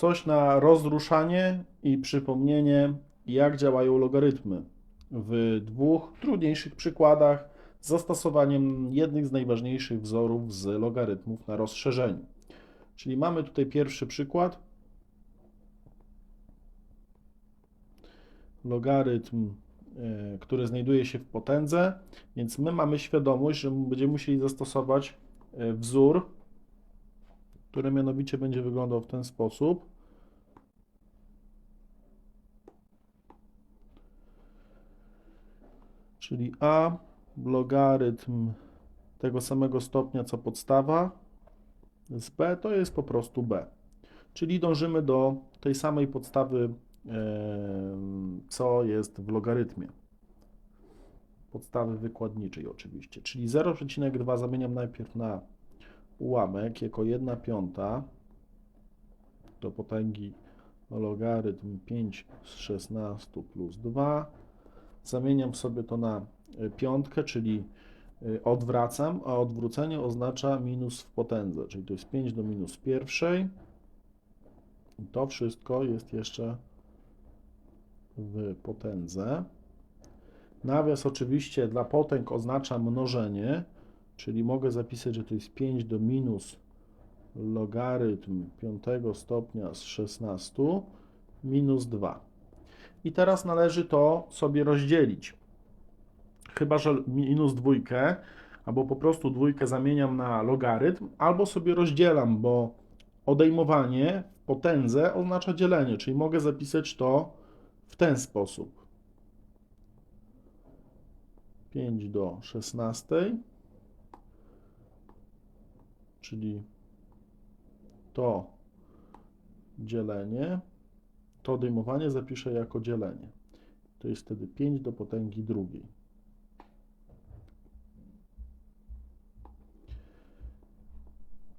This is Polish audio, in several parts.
Coś na rozruszanie i przypomnienie, jak działają logarytmy w dwóch trudniejszych przykładach z zastosowaniem jednych z najważniejszych wzorów z logarytmów na rozszerzeniu. Czyli mamy tutaj pierwszy przykład. Logarytm, e, który znajduje się w potędze, więc my mamy świadomość, że będziemy musieli zastosować e, wzór, który mianowicie będzie wyglądał w ten sposób. Czyli a logarytm tego samego stopnia co podstawa z b to jest po prostu b. Czyli dążymy do tej samej podstawy, co jest w logarytmie. Podstawy wykładniczej oczywiście. Czyli 0,2 zamieniam najpierw na ułamek jako 1 piąta do potęgi logarytm 5 z 16 plus 2. Zamieniam sobie to na y, piątkę, czyli y, odwracam, a odwrócenie oznacza minus w potędze, czyli to jest 5 do minus pierwszej. I to wszystko jest jeszcze w potędze. Nawias oczywiście dla potęg oznacza mnożenie, czyli mogę zapisać, że to jest 5 do minus logarytm 5 stopnia z 16 minus 2. I teraz należy to sobie rozdzielić. Chyba, że minus dwójkę, albo po prostu dwójkę zamieniam na logarytm, albo sobie rozdzielam, bo odejmowanie w potędze oznacza dzielenie, czyli mogę zapisać to w ten sposób. 5 do 16, czyli to dzielenie, to odejmowanie zapiszę jako dzielenie. To jest wtedy 5 do potęgi drugiej.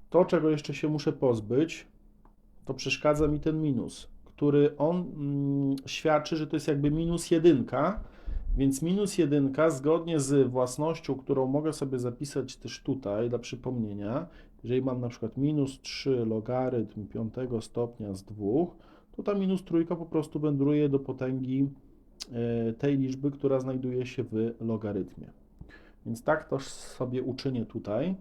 To, czego jeszcze się muszę pozbyć, to przeszkadza mi ten minus, który on mm, świadczy, że to jest jakby minus jedynka, więc minus jedynka zgodnie z własnością, którą mogę sobie zapisać też tutaj dla przypomnienia, jeżeli mam na przykład minus 3 logarytm 5 stopnia z 2, to ta minus trójka po prostu wędruje do potęgi e, tej liczby, która znajduje się w logarytmie. Więc tak to sobie uczynię tutaj.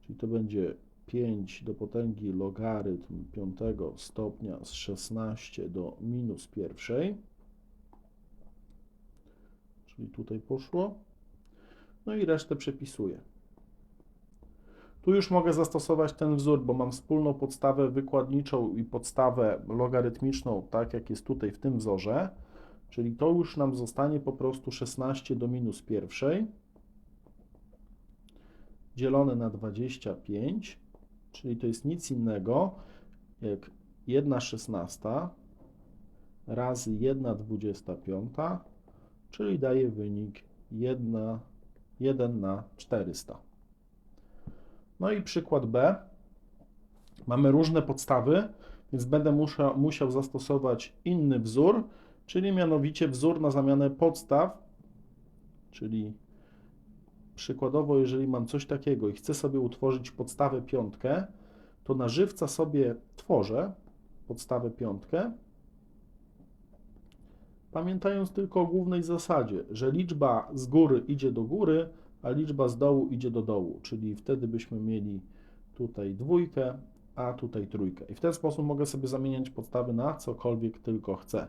Czyli to będzie 5 do potęgi logarytm 5 stopnia z 16 do minus pierwszej. Czyli tutaj poszło. No i resztę przepisuję. Tu już mogę zastosować ten wzór, bo mam wspólną podstawę wykładniczą i podstawę logarytmiczną, tak jak jest tutaj w tym wzorze. Czyli to już nam zostanie po prostu 16 do minus pierwszej dzielone na 25, czyli to jest nic innego jak 1 szesnasta razy 1 25, czyli daje wynik 1, 1 na 400. No i przykład B. Mamy różne podstawy, więc będę musiał, zastosować inny wzór, czyli mianowicie wzór na zamianę podstaw, czyli przykładowo, jeżeli mam coś takiego i chcę sobie utworzyć podstawę piątkę, to na żywca sobie tworzę podstawę piątkę, pamiętając tylko o głównej zasadzie, że liczba z góry idzie do góry, a liczba z dołu idzie do dołu, czyli wtedy byśmy mieli tutaj dwójkę, a tutaj trójkę. I w ten sposób mogę sobie zamieniać podstawy na cokolwiek tylko chcę.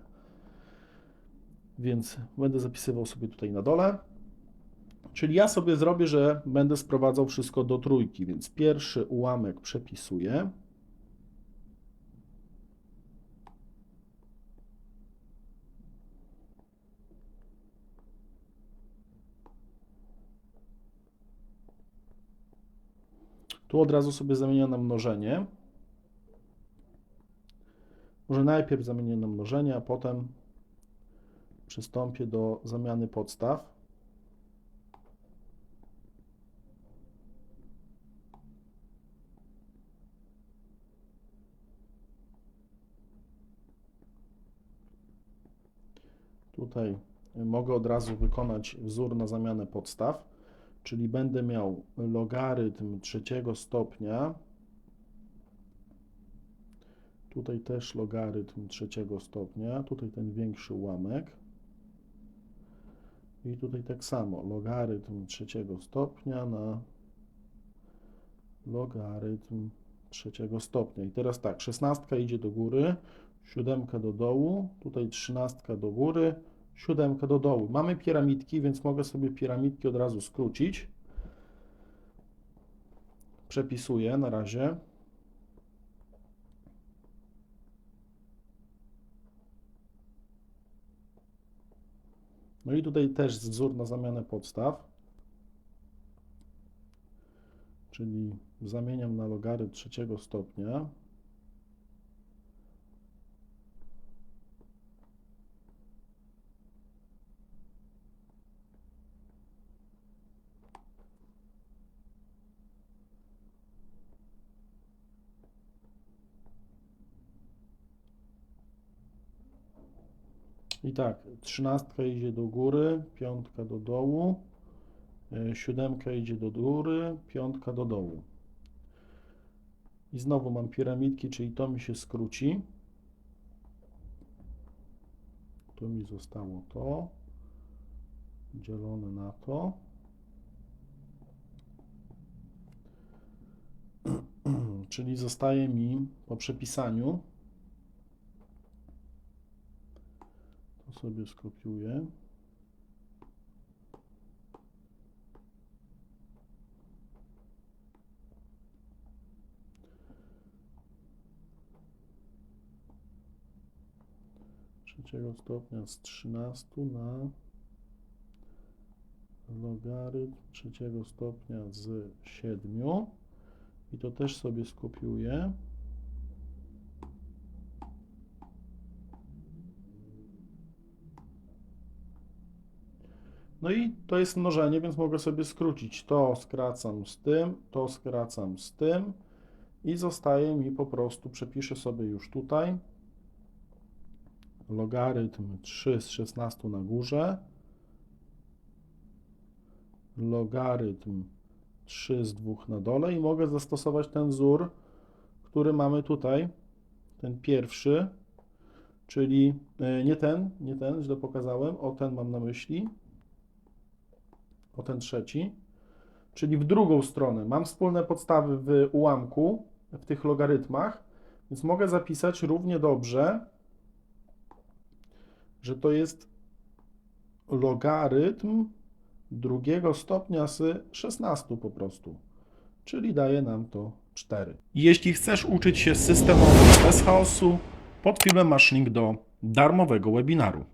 Więc będę zapisywał sobie tutaj na dole. Czyli ja sobie zrobię, że będę sprowadzał wszystko do trójki, więc pierwszy ułamek przepisuję. Tu od razu sobie zamienię na mnożenie. Może najpierw zamienię na mnożenie, a potem przystąpię do zamiany podstaw. Tutaj mogę od razu wykonać wzór na zamianę podstaw, czyli będę miał logarytm trzeciego stopnia. Tutaj też logarytm trzeciego stopnia, tutaj ten większy ułamek. I tutaj tak samo, logarytm trzeciego stopnia na logarytm trzeciego stopnia. I teraz tak, szesnastka idzie do góry, siódemka do dołu, tutaj trzynastka do góry, siódemka do dołu. Mamy piramidki, więc mogę sobie piramidki od razu skrócić. Przepisuję na razie. No i tutaj też wzór na zamianę podstaw. Czyli zamieniam na logarytm trzeciego stopnia. I tak, trzynastka idzie do góry, piątka do dołu, y, siódemka idzie do góry, piątka do dołu. I znowu mam piramidki, czyli to mi się skróci. Tu mi zostało to, dzielone na to. Czyli zostaje mi po przepisaniu To sobie skopiuję. Trzeciego stopnia z 13 na logarytm trzeciego stopnia z 7 i to też sobie skopiuję. No i to jest mnożenie, więc mogę sobie skrócić. To skracam z tym, to skracam z tym i zostaje mi po prostu, przepiszę sobie już tutaj logarytm 3 z 16 na górze, logarytm 3 z 2 na dole i mogę zastosować ten wzór, który mamy tutaj, ten pierwszy, czyli e, nie ten, nie ten, źle pokazałem, o ten mam na myśli, o ten trzeci, czyli w drugą stronę. Mam wspólne podstawy w ułamku, w tych logarytmach, więc mogę zapisać równie dobrze, że to jest logarytm drugiego stopnia z 16 po prostu, czyli daje nam to 4. Jeśli chcesz uczyć się systemowo bez chaosu, pod filmem masz link do darmowego webinaru.